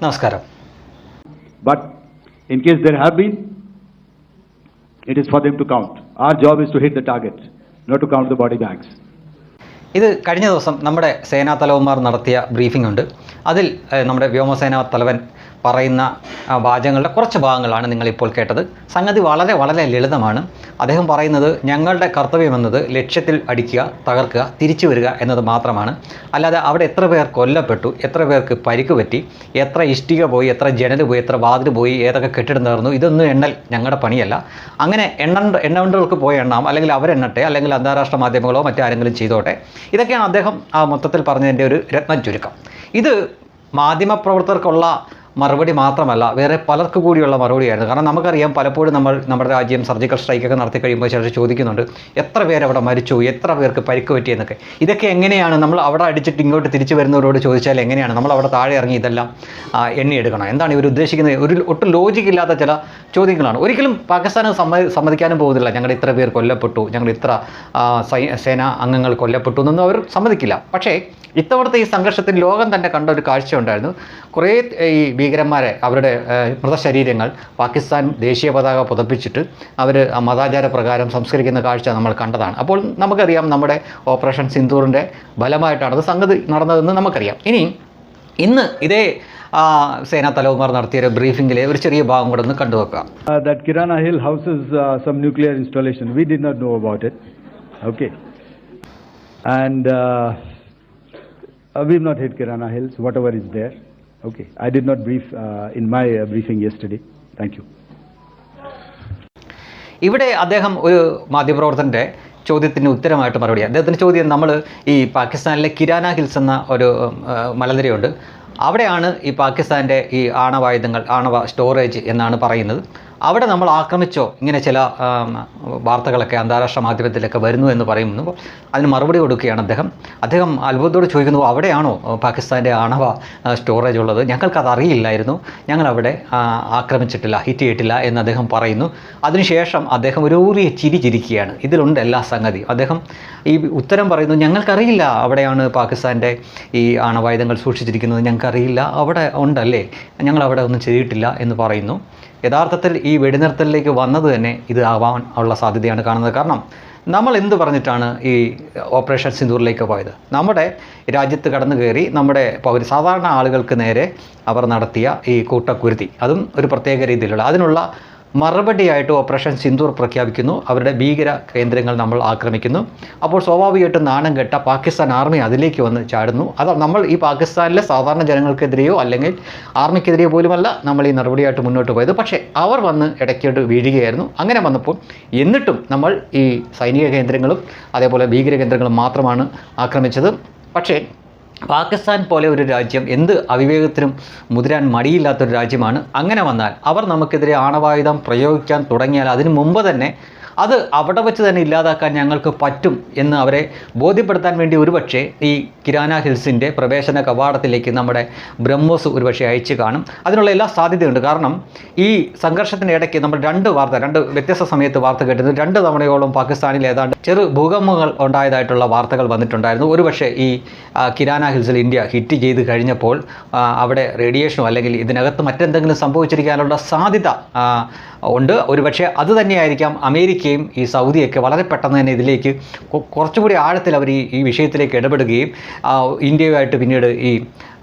നമസ്കാരം But in case there have been, it is for them to count. Our job is to hit the target, not to count the body bags. ഇത് കഴിഞ്ഞ ദിവസം നമ്മുടെ സേനാ തലവന്മാർ നടത്തിയ briefing ഉണ്ട് അതിൽ നമ്മുടെ വ്യോമസേനാ തലവൻ പറയുന്ന വാചകങ്ങളുടെ കുറച്ച് ഭാഗങ്ങളാണ് നിങ്ങളിപ്പോൾ കേട്ടത്. സംഗതി വളരെ വളരെ ലളിതമാണ്. അദ്ദേഹം പറയുന്നത് ഞങ്ങളുടെ കർത്തവ്യം എന്നത് ലക്ഷ്യത്തിൽ അടിക്കുക തകർക്കുക തിരിച്ചു വരിക എന്നത് മാത്രമാണ്. അല്ലാതെ അവിടെ എത്ര പേർ കൊല്ലപ്പെട്ടു എത്ര പേർക്ക് പരിക്ക് പറ്റി എത്ര ഇഷ്ടിക പോയി എത്ര ജനൽ പോയി എത്ര വാതിൽ പോയി ഏതൊക്കെ കെട്ടിടം തകർന്നു ഇതൊന്നും എണ്ണൽ ഞങ്ങളുടെ പണിയല്ല. അങ്ങനെ എണ്ണ എണ്ണവണ്ടകൾക്ക് പോയി എണ്ണാം അല്ലെങ്കിൽ അവരെണ്ണട്ടെ അല്ലെങ്കിൽ അന്താരാഷ്ട്ര മാധ്യമങ്ങളോ മറ്റാരെങ്കിലും ചെയ്തോട്ടെ. ഇതൊക്കെയാണ് അദ്ദേഹം ആ മൊത്തത്തിൽ പറഞ്ഞതിന്റെ ഒരു രത്ന ചുരുക്കം. ഇത് മാധ്യമപ്രവർത്തകർക്കുള്ള മറുപടി മാത്രമല്ല വേറെ പലർക്കു കൂടിയുള്ള മറുപടിയായിരുന്നു. കാരണം നമുക്കറിയാം പലപ്പോഴും നമ്മൾ നമ്മുടെ രാജ്യം സർജിക്കൽ സ്ട്രൈക്കൊക്കെ നടത്തി കഴിയുമ്പോൾ ചിലർ ചോദിക്കുന്നുണ്ട് എത്ര പേര് അവിടെ മരിച്ചു? എത്ര പേർക്ക് പരിക്ക് പറ്റിയെന്നൊക്കെ ഇതൊക്കെ എങ്ങനെയാണ്? നമ്മൾ അവിടെ അടിച്ചിട്ട് ഇങ്ങോട്ട് തിരിച്ചു വരുന്നവരോട് ചോദിച്ചാൽ എങ്ങനെയാണ്? നമ്മൾ അവിടെ താഴെ ഇറങ്ങി ഇതെല്ലാം എണ്ണിയെടുക്കണം. എന്താണ് ഇവർ ഉദ്ദേശിക്കുന്നത്? ഒരു ഒട്ടും ലോജിക്ക് ഇല്ലാത്ത ചില ചോദ്യങ്ങളാണ്. ഒരിക്കലും പാകിസ്ഥാന് സമ്മതി സമ്മതിക്കാനും പോകുന്നില്ല. ഞങ്ങൾ ഇത്ര പേർ കൊല്ലപ്പെട്ടു ഞങ്ങൾ ഇത്ര സേനാ അംഗങ്ങൾ കൊല്ലപ്പെട്ടു എന്നൊന്നും അവർ സമ്മതിക്കില്ല. പക്ഷേ ഇത്തവണത്തെ ഈ സംഘർഷത്തിൽ ലോകം തന്നെ കണ്ട ഒരു കാഴ്ച ഉണ്ടായിരുന്നു. കുറേ ഈ ഭീകരന്മാരെ അവരുടെ മൃതശരീരങ്ങൾ പാകിസ്ഥാൻ ദേശീയ പതാക പുതപ്പിച്ചിട്ട് അവർ മതാചാര പ്രകാരം സംസ്കരിക്കുന്ന കാഴ്ച നമ്മൾ കണ്ടതാണ് അപ്പോൾ നമുക്കറിയാം നമ്മുടെ ഓപ്പറേഷൻ സിന്ദൂറിന്റെ ഫലമായിട്ടാണ് അത് സംഗതി നടന്നതെന്ന് നമുക്കറിയാം ഇനി ഇന്ന് ഇതേ സേനാ തലവന്മാർ നടത്തിയ ഒരു ബ്രീഫിംഗിലെ ഒരു ചെറിയ ഭാഗം കൂടെ ഒന്ന് കണ്ടുവെക്കാം houses uh, some nuclear installation. We did not know about it. Okay. And uh, uh, we've not hit Kirana Hills, whatever is there. Okay. I did not brief uh, in my uh, briefing yesterday. Thank you. ഇവിടെ അദ്ദേഹം ഒരു മാധ്യമപ്രവർത്തകന്റെ ചോദ്യത്തിന് ഉത്തരമായിട്ട് മറുപടി അദ്ദേഹത്തിന്റെ ചോദ്യം നമ്മൾ ഈ പാകിസ്ഥാനിലെ കിരാന ഹിൽസ് എന്ന ഒരു മലനിരയുണ്ട് അവിടെയാണ് ഈ പാകിസ്ഥാന്റെ ഈ ആണവായുധങ്ങൾ ആണവ സ്റ്റോറേജ് എന്നാണ് പറയുന്നത് അവിടെ നമ്മൾ ആക്രമിച്ചോ? ഇങ്ങനെ ചില വാർത്തകളൊക്കെ അന്താരാഷ്ട്ര മാധ്യമത്തിലൊക്കെ വരുന്നു എന്ന് പറയുന്നു. അതിന് മറുപടി കൊടുക്കുകയാണ് അദ്ദേഹം. അദ്ദേഹം അത്ഭുതത്തോട് ചോദിക്കുന്നു അവിടെയാണോ പാകിസ്ഥാന്റെ ആണവ സ്റ്റോറേജ് ഉള്ളത്? ഞങ്ങൾക്കത് അറിയില്ലായിരുന്നു. ഞങ്ങൾ അവിടെ ആക്രമിച്ചിട്ടില്ല ഹിറ്റ് ചെയ്തിട്ടില്ല എന്ന് അദ്ദേഹം പറയുന്നു. അതിനുശേഷം അദ്ദേഹം ഒരു ഊറിയ ചിരി ചിരിക്കുകയാണ്. ഇതിലുണ്ട് എല്ലാ സംഗതിയും. അദ്ദേഹം ഈ ഉത്തരം പറയുന്നു ഞങ്ങൾക്കറിയില്ല അവിടെയാണ് പാകിസ്ഥാന്റെ ഈ ആണവായുധങ്ങൾ സൂക്ഷിച്ചിരിക്കുന്നത്. ഞങ്ങൾക്കറിയില്ല. അവിടെ ഉണ്ടല്ലേ? ഞങ്ങളവിടെ ഒന്നും ചെയ്തിട്ടില്ല എന്ന് പറയുന്നു. യഥാർത്ഥത്തിൽ ഈ വെടിനിർത്തലിലേക്ക് വന്നത് തന്നെ ഇത് ആവാൻ ഉള്ള സാധ്യതയാണ് കാണുന്നത്. കാരണം നമ്മൾ എന്ത് പറഞ്ഞിട്ടാണ് ഈ ഓപ്പറേഷൻ സിന്ദൂറിലേക്ക് പോയത്? നമ്മുടെ രാജ്യത്ത് കടന്നു കയറി നമ്മുടെ പൗര സാധാരണ ആളുകൾക്ക് നേരെ അവർ നടത്തിയ ഈ കൂട്ടക്കുരുതി. അതും ഒരു പ്രത്യേക രീതിയിലുള്ള അതിനുള്ള മറുപടിയായിട്ട് ഓപ്പറേഷൻ സിന്ദൂർ പ്രഖ്യാപിക്കുന്നു. അവരുടെ ഭീകര കേന്ദ്രങ്ങൾ നമ്മൾ ആക്രമിക്കുന്നു. അപ്പോൾ സ്വാഭാവികമായിട്ടും നാണം കെട്ട പാകിസ്ഥാൻ ആർമി അതിലേക്ക് വന്ന് ചാടുന്നു. അത് നമ്മൾ ഈ പാകിസ്ഥാനിലെ സാധാരണ ജനങ്ങൾക്കെതിരെയോ അല്ലെങ്കിൽ ആർമിക്കെതിരെയോ പോലുമല്ല നമ്മൾ ഈ നടപടിയായിട്ട് മുന്നോട്ട് പോയത്. പക്ഷേ അവർ വന്ന് ഇടയ്ക്കോട്ട് വീഴുകയായിരുന്നു. അങ്ങനെ വന്നപ്പോൾ എന്നിട്ടും നമ്മൾ ഈ സൈനിക കേന്ദ്രങ്ങളും അതേപോലെ ഭീകര കേന്ദ്രങ്ങളും മാത്രമാണ് ആക്രമിച്ചത്. പക്ഷേ പാകിസ്ഥാൻ പോലെ ഒരു രാജ്യം എന്ത് അവിവേകത്തിനും മുതിരാൻ മടിയില്ലാത്തൊരു രാജ്യമാണ്. അങ്ങനെ വന്നാൽ അവർ നമുക്കെതിരെ ആണവായുധം പ്രയോഗിക്കാൻ തുടങ്ങിയാൽ അതിനു മുമ്പ് തന്നെ അത് അവിടെ വെച്ച് തന്നെ ഇല്ലാതാക്കാൻ ഞങ്ങൾക്ക് പറ്റും എന്ന് അവരെ ബോധ്യപ്പെടുത്താൻ വേണ്ടി ഒരുപക്ഷെ ഈ കിരാന ഹിൽസിന്റെ പ്രവേശന കവാടത്തിലേക്ക് നമ്മുടെ ബ്രഹ്മോസ് ഒരുപക്ഷെ അയച്ചു കാണും. അതിനുള്ള എല്ലാ സാധ്യതയുണ്ട്. കാരണം ഈ സംഘർഷത്തിന്റെ ഇടയ്ക്ക് നമ്മൾ രണ്ട് വാർത്ത രണ്ട് വ്യത്യസ്ത സമയത്ത് വാർത്ത കേട്ടത് രണ്ട് തവണയോളം പാകിസ്ഥാനിൽ ഏതാണ്ട് ചെറു ഭൂകമ്പങ്ങൾ ഉണ്ടായതായിട്ടുള്ള വാർത്തകൾ വന്നിട്ടുണ്ടായിരുന്നു. ഒരുപക്ഷെ ഈ കിരാന ഹിൽസിൽ ഇന്ത്യ ഹിറ്റ് ചെയ്ത് കഴിഞ്ഞപ്പോൾ അവിടെ റേഡിയേഷനോ അല്ലെങ്കിൽ ഇതിനകത്ത് മറ്റെന്തെങ്കിലും സംഭവിച്ചിരിക്കാനുള്ള സാധ്യത ഉണ്ട്. ഒരുപക്ഷെ അത് തന്നെയായിരിക്കാം അമേരിക്കയും ഈ സൗദിയൊക്കെ വളരെ പെട്ടെന്ന് തന്നെ ഇതിലേക്ക് കുറച്ചുകൂടി ആഴത്തിൽ അവർ ഈ ഈ വിഷയത്തിലേക്ക് ഇടപെടുകയും ഇന്ത്യയുമായിട്ട് പിന്നീട് ഈ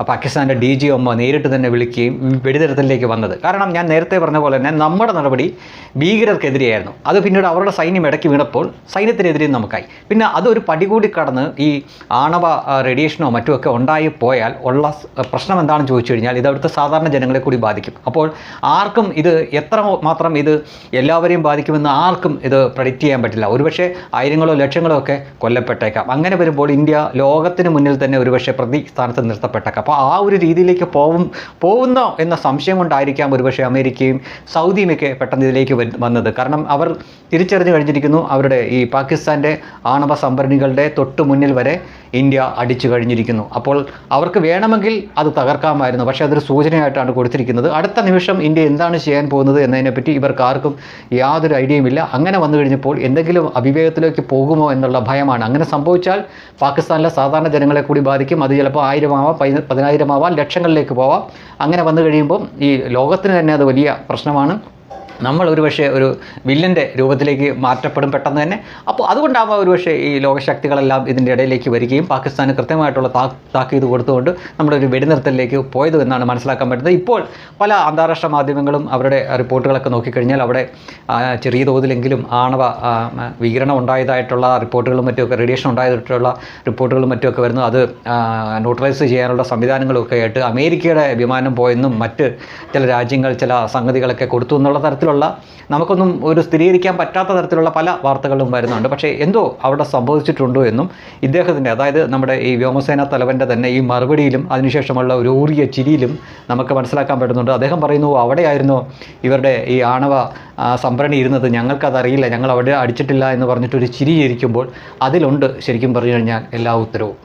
പാകിസ്ഥാന്റെ ഡി ജി ഒമ്മ നേരിട്ട് തന്നെ വിളിക്കുകയും വെടിനിർത്തലിലേക്ക് വന്നത്. കാരണം ഞാൻ നേരത്തെ പറഞ്ഞ പോലെ തന്നെ നമ്മുടെ നടപടി ഭീകരർക്കെതിരെയായിരുന്നു. അത് പിന്നീട് അവരുടെ സൈന്യം ഇടയ്ക്ക് വീണപ്പോൾ സൈന്യത്തിനെതിരെയും നമുക്കായി. പിന്നെ അതൊരു പടി കൂടി കടന്ന് ഈ ആണവ റേഡിയേഷനോ റേഡിയേഷനോ മറ്റുമൊക്കെ ഉണ്ടായി പോയാൽ ഉള്ള പ്രശ്നം എന്താണെന്ന് ചോദിച്ചു കഴിഞ്ഞാൽ ഇത് അവിടുത്തെ സാധാരണ ജനങ്ങളെ കൂടി ബാധിക്കും. അപ്പോൾ ആർക്കും ഇത് എത്ര മാത്രം ഇത് എല്ലാവരെയും ബാധിക്കുമെന്ന് ആർക്കും ഇത് പ്രഡിക്റ്റ് ചെയ്യാൻ പറ്റില്ല. ഒരുപക്ഷെ ആയിരങ്ങളോ ലക്ഷങ്ങളോ ഒക്കെ കൊല്ലപ്പെട്ടേക്കാം. അങ്ങനെ വരുമ്പോൾ ഇന്ത്യ ലോകത്തിന് മുന്നിൽ തന്നെ ഒരുപക്ഷെ പ്രതി സ്ഥാനത്ത് നിർത്തപ്പെട്ടേക്കാം. അപ്പോൾ ആ ഒരു രീതിയിലേക്ക് പോവും പോകുന്നോ എന്ന സംശയം കൊണ്ടായിരിക്കാം ഒരുപക്ഷെ അമേരിക്കയും സൗദിയുമൊക്കെ പെട്ടെന്ന് ഇതിലേക്ക് വന്നത്. കാരണം അവർ തിരിച്ചറിഞ്ഞു കഴിഞ്ഞിരിക്കുന്നു അവരുടെ ഈ പാകിസ്ഥാന്റെ ആണവ സംഭരണികളുടെ തൊട്ടു മുന്നിൽ വരെ ഇന്ത്യ അടിച്ചു കഴിഞ്ഞിരിക്കുന്നു. അപ്പോൾ അവർക്ക് വേണമെങ്കിൽ അത് തകർക്കാമായിരുന്നു. പക്ഷേ അതൊരു സൂചനയായിട്ടാണ് കൊടുത്തിരിക്കുന്നത്. അടുത്ത നിമിഷം ഇന്ത്യ എന്താണ് ചെയ്യാൻ പോകുന്നത് എന്നതിനെപ്പറ്റി ഇവർക്ക് ആർക്കും യാതൊരു ഐഡിയയും ഇല്ല. അങ്ങനെ വന്നു കഴിഞ്ഞപ്പോൾ എന്തെങ്കിലും അവിവേകത്തിലേക്ക് പോകുമോ എന്നുള്ള ഭയമാണ്. അങ്ങനെ സംഭവിച്ചാൽ പാകിസ്ഥാനിലെ സാധാരണ ജനങ്ങളെ കൂടി ബാധിക്കും. അത് ചിലപ്പോൾ ആയിരമാവാം പതി- പതിനായിരമാവാം ലക്ഷങ്ങളിലേക്ക് പോവാം. അങ്ങനെ വന്നു കഴിയുമ്പം ഈ ലോകത്തിന് തന്നെ അത് വലിയ പ്രശ്നമാണ്. നമ്മൾ ഒരുപക്ഷെ ഒരു വില്ലന്റെ രൂപത്തിലേക്ക് മാറ്റപ്പെടും പെട്ടെന്ന് തന്നെ. അപ്പോൾ അതുകൊണ്ടാവാം ഒരുപക്ഷെ ഈ ലോകശക്തികളെല്ലാം ഇതിന്റെ ഇടയിലേക്ക് വരികയും പാകിസ്ഥാന് കൃത്യമായിട്ടുള്ള താ താക്കീത് കൊടുത്തുകൊണ്ട് നമ്മുടെ ഒരു വെടിനിർത്തലിലേക്ക് പോയത് എന്നാണ് മനസ്സിലാക്കാൻ പറ്റുന്നത്. ഇപ്പോൾ പല അന്താരാഷ്ട്ര മാധ്യമങ്ങളും അവരുടെ റിപ്പോർട്ടുകളൊക്കെ നോക്കിക്കഴിഞ്ഞാൽ അവിടെ ചെറിയ തോതിലെങ്കിലും ആണവ വികിരണം ഉണ്ടായതായിട്ടുള്ള റിപ്പോർട്ടുകളും മറ്റുമൊക്കെ റേഡിയേഷൻ ഉണ്ടായതായിട്ടുള്ള റിപ്പോർട്ടുകളും മറ്റുമൊക്കെ വരുന്നു. അത് ന്യൂട്രലൈസ് ചെയ്യാനുള്ള സംവിധാനങ്ങളൊക്കെ ആയിട്ട് അമേരിക്കയുടെ വിമാനം പോയെന്നും മറ്റ് ചില രാജ്യങ്ങൾ ചില സംഗതികളൊക്കെ കൊടുത്തു എന്നുള്ള തരത്തിലുള്ള നമുക്കൊന്നും ഒരു സ്ഥിരീകരിക്കാൻ പറ്റാത്ത തരത്തിലുള്ള പല വാർത്തകളും വരുന്നുണ്ട്. പക്ഷേ എന്തോ അവിടെ സംഭവിച്ചിട്ടുണ്ടോ എന്നും ഇദ്ദേഹത്തിന്റെ അതായത് നമ്മുടെ ഈ വ്യോമസേന തലവന്റെ തന്നെ ഈ മറുപടിയിലും അതിനുശേഷമുള്ള ഒരു ഊറിയ ചിരിയിലും നമുക്ക് മനസ്സിലാക്കാൻ പറ്റുന്നുണ്ട്. അദ്ദേഹം പറയുന്നു അവിടെയായിരുന്നു ഇവരുടെ ഈ ആണവ സംഭരണി ഇരുന്നത്. ഞങ്ങൾക്കതറിയില്ല. ഞങ്ങൾ അവിടെ അടിച്ചിട്ടില്ല എന്ന് പറഞ്ഞിട്ടൊരു ചിരി ചിരിക്കുമ്പോൾ അതിലുണ്ട് ശരിക്കും പറഞ്ഞു കഴിഞ്ഞാൽ എല്ലാ ഉത്തരവും.